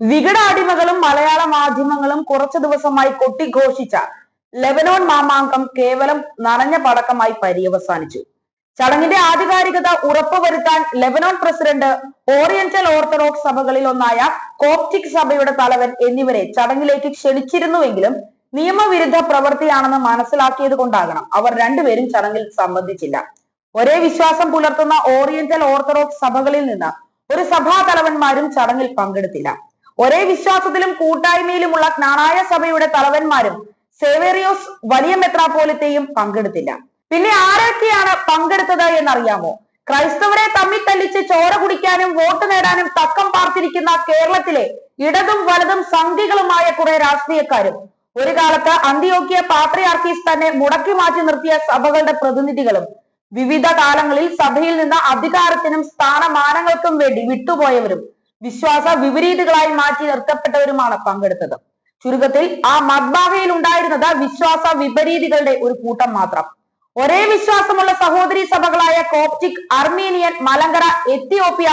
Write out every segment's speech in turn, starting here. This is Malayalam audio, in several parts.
വികട അടിമകളും മലയാള മാധ്യമങ്ങളും കുറച്ചു ദിവസമായി കൊട്ടിഘോഷിച്ച ലെബനോൺ മാമാങ്കം കേവലം നനഞ്ഞ പടക്കമായി പര്യവസാനിച്ചു. ചടങ്ങിന്റെ ആധികാരികത ഉറപ്പുവരുത്താൻ ലെബനോൺ പ്രസിഡന്റ് ഓറിയന്റൽ ഓർത്തഡോക്സ് സഭകളിൽ ഒന്നായ കോപ്റ്റിക് സഭയുടെ തലവൻ എന്നിവരെ ചടങ്ങിലേക്ക് ക്ഷണിച്ചിരുന്നുവെങ്കിലും നിയമവിരുദ്ധ പ്രവൃത്തിയാണെന്ന് മനസ്സിലാക്കിയത് കൊണ്ടാകണം അവർ രണ്ടുപേരും ചടങ്ങിൽ സംബന്ധിച്ചില്ല. ഒരേ വിശ്വാസം പുലർത്തുന്ന ഓറിയന്റൽ ഓർത്തഡോക്സ് സഭകളിൽ നിന്ന് ഒരു സഭാ തലവന്മാരും ചടങ്ങിൽ പങ്കെടുത്തില്ല. ഒരേ വിശ്വാസത്തിലും കൂട്ടായ്മയിലുമുള്ള നാണായ സഭയുടെ തലവന്മാരും സേവേറിയോസ് വലിയ മെത്രാപോലിത്തെയും പങ്കെടുത്തില്ല. പിന്നെ ആരൊക്കെയാണ് പങ്കെടുത്തത് എന്നറിയാമോ? ക്രൈസ്തവരെ തമ്മിൽ തല്ലിച്ച് ചോര കുടിക്കാനും വോട്ട് നേടാനും തക്കം പാർത്തിരിക്കുന്ന കേരളത്തിലെ ഇടതും വലതും സംഘികളുമായ കുറെ രാഷ്ട്രീയക്കാരും ഒരു കാലത്ത് അന്ത്യോക്കിയ പാത്രിയാർക്കീസ് തന്നെ മുടക്കി മാറ്റി നിർത്തിയ സഭകളുടെ പ്രതിനിധികളും വിവിധ കാലങ്ങളിൽ സഭയിൽ നിന്ന് അധികാരത്തിനും സ്ഥാനമാനങ്ങൾക്കും വേണ്ടി വിട്ടുപോയവരും വിശ്വാസ വിപരീതകളായി മാറ്റി നിർത്തപ്പെട്ടവരുമാണ് പങ്കെടുത്തത്. ചുരുക്കത്തിൽ ആ മദ്ബാഹയിൽ ഉണ്ടായിരുന്നത് വിശ്വാസ വിപരീതികളുടെ ഒരു കൂട്ടം മാത്രം. ഒരേ വിശ്വാസമുള്ള സഹോദരി സഭകളായ Coptic Armenian Malankara Ethiopia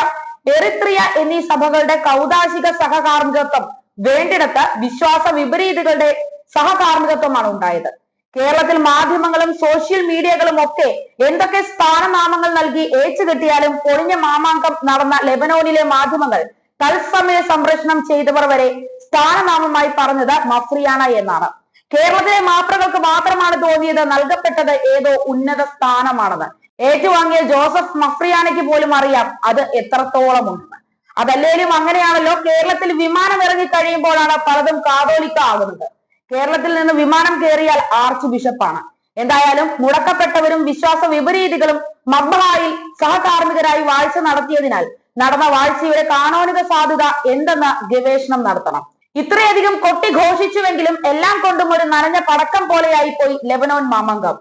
Eritrea എന്നീ സഭകളുടെ കൗതാശിക സഹകാർമ്മികത്വം വേണ്ടിടത്ത് വിശ്വാസ വിപരീതികളുടെ സഹകാർമ്മികത്വമാണ് ഉണ്ടായത്. കേരളത്തിൽ മാധ്യമങ്ങളും സോഷ്യൽ മീഡിയകളും ഒക്കെ എന്തൊക്കെ സ്ഥാനനാമങ്ങൾ നൽകി ഏച്ചു കെട്ടിയാലും പൊളിഞ്ഞ മാമാങ്കം നടന്ന ലെബനോനിലെ മാധ്യമങ്ങൾ തത്സമയ സംപ്രേഷണം ചെയ്തവർ വരെ സ്ഥാനനാമമായി പറഞ്ഞത് മഫ്രിയാന എന്നാണ്. കേരളത്തിലെ മാപ്രകൾക്ക് മാത്രമാണ് തോന്നിയത് നൽകപ്പെട്ടത് ഏതോ ഉന്നത സ്ഥാനമാണെന്ന്. ഏറ്റുവാങ്ങിയ ജോസഫ് മഫ്രിയാനയ്ക്ക് പോലും അറിയാം അത് എത്രത്തോളം ഉണ്ടെന്ന് അതല്ലേലും അങ്ങനെയാണല്ലോ കേരളത്തിൽ വിമാനം ഇറങ്ങി കഴിയുമ്പോഴാണ് പലതും കാതോലിക്ക ആകുന്നത് കേരളത്തിൽ നിന്ന് വിമാനം കയറിയാൽ ആർച്ച് ബിഷപ്പാണ്. എന്തായാലും മുടക്കപ്പെട്ടവരും വിശ്വാസ വിപരീതികളും മബ്ബഹായിൽ സഹകാർമ്മികരായി വാഴ്ച നടത്തിയതിനാൽ നടന്ന വാഴ്ചയുടെ കാനോനിക സാധ്യത എന്തെന്ന് ഗവേഷണം നടത്തണം. ഇത്രയധികം കൊട്ടിഘോഷിച്ചുവെങ്കിലും എല്ലാം കൊണ്ടും ഒരു നനഞ്ഞ പടക്കം പോലെയായി പോയി ലെബനോൻ മാമങ്കം.